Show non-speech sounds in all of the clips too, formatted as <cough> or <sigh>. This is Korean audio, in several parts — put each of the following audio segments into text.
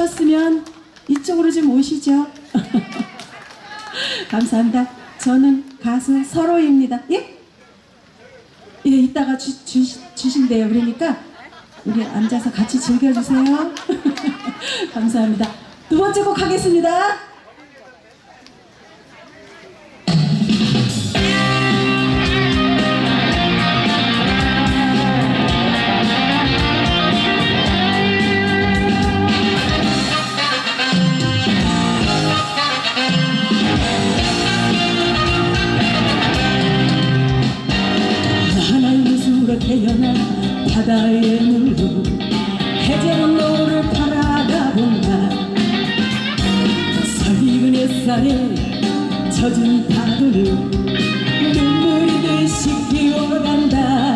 오셨으면 이쪽으로 좀 오시죠. <laughs> 감사합니다. 저는 가수 서로입니다. 예? 예, 이따가 주, 주, 주신대요. 그러니까 우리 앉아서 같이 즐겨주세요. <laughs> 감사합니다. 두 번째 곡 하겠습니다. 세상이 젖은 파도를 눈물이 듯이 피워간다.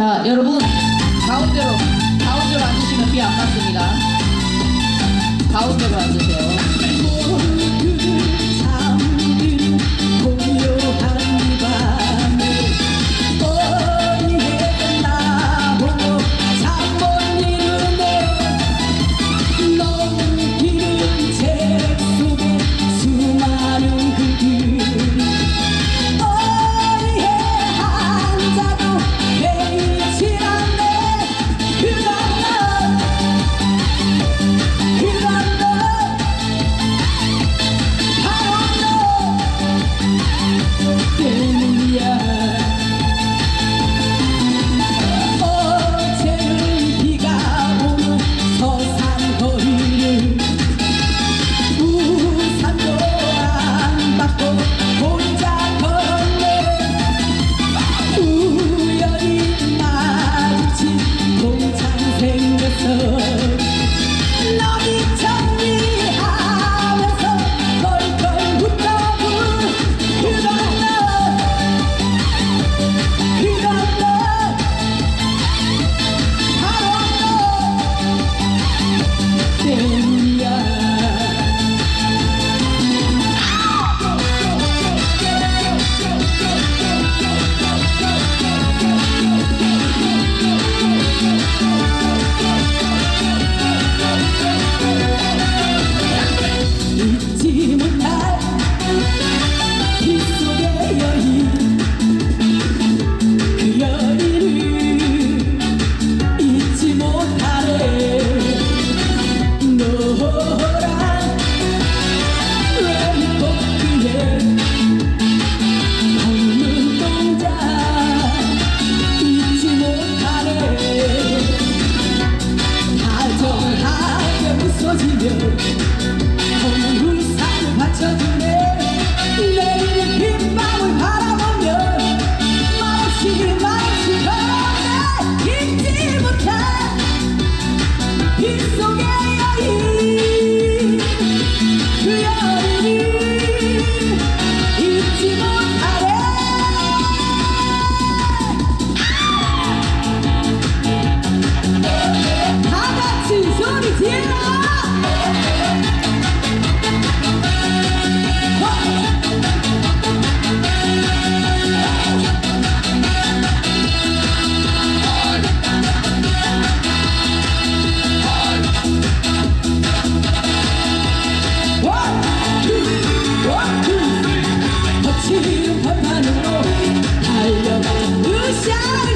자 여러분 가운데로 가운데로 앉으시면 비 안 맞습니다. 가운데로 앉으세요.